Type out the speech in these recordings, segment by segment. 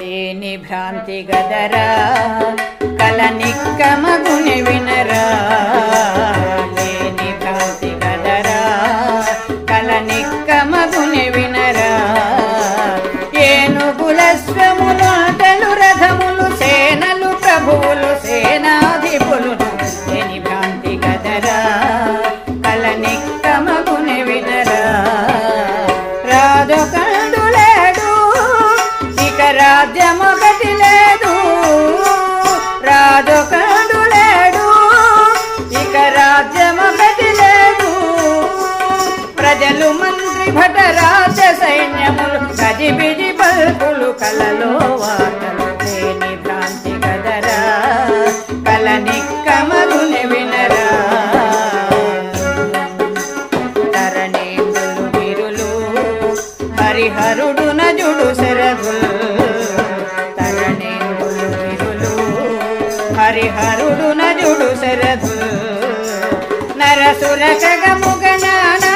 లేని భ్రాంతి గదరా కల నిక్కమగుని వినరా. కలలో వాటలు లేని భ్రాంతి కదరా. కల నిక్కమగుని వినరా. తరణేందులు విరులు హరిహరుడు నజుడు శరగుల్ తరణేందులు విరులు హరిహరుడు నజుడు శరగుల్ నరసుర కగముగనానా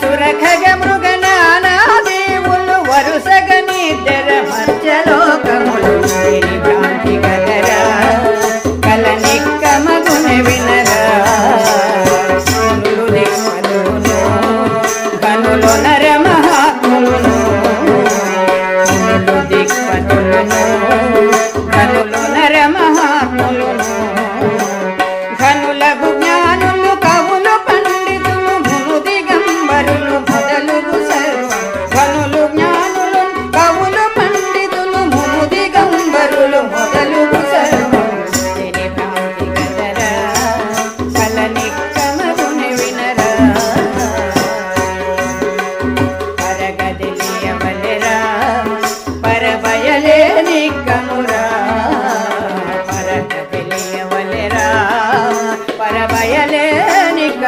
सुर खग मृगन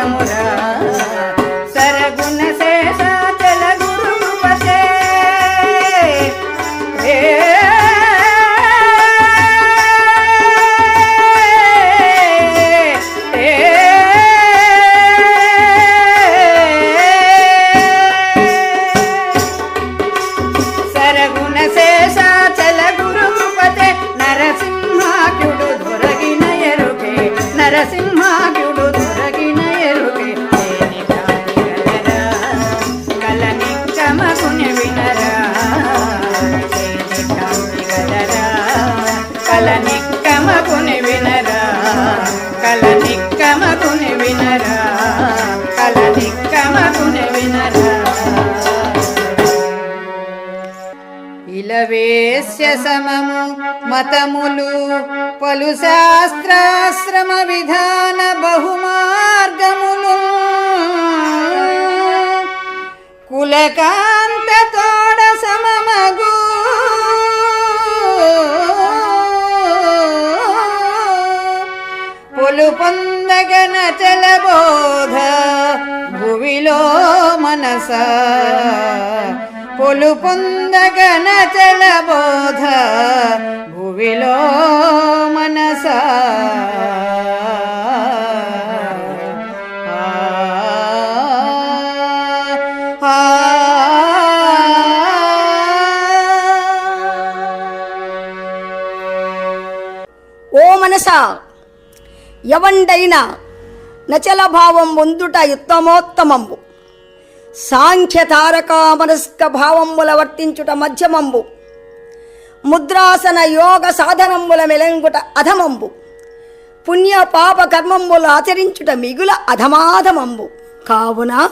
నిక్కమురా సరగుణ శేషాచల గురుపతే సరగుణ శేషాచల గురుపతే నరసింహాక్యుడు దొరగిన ఎరుకే. నరసింహాక్యుడు ఇలవేశ్య సమము మతములు పలు శాస్త్రాశ్రమ విధాన బహుమార్గములు. కులకాంత తోడ సమమగు. పొలు పొందగన చలబోధ భువిలో మనసా. పొలు పొందగన చలబోధ భువిలో మనస ఓ మనసా ఎవండైనా నచల భావం ముందుట ఉత్తమోత్తమము సాంఖ్య తారక భావముల వర్తించుట మధ్యమంబు. ముద్రాసన యోగ సాధనముల మెలంగుట అధమంబు. పుణ్య పాప కర్మములు ఆచరించుట మిగుల అధమాధమంబు. కావున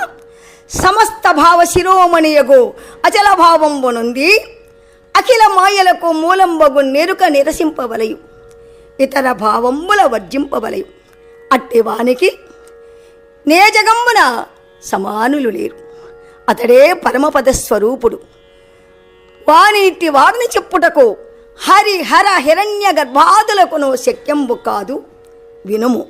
సమస్త భావ శిరోమణియగు అచల భావంబు నుండి అఖిల మాయలకు మూలంబగు నెరుక నిరసింపవలయు. ఇతర భావంబుల వర్జింపవలయు. అట్టివానికి నేజగంబున సమానులు లేరు. అతడే పరమపద స్వరూపుడు. వానిటి వారిని చెప్పుటకు హరి హర హిరణ్య గర్భాదులకును శక్యంబు కాదు వినుము.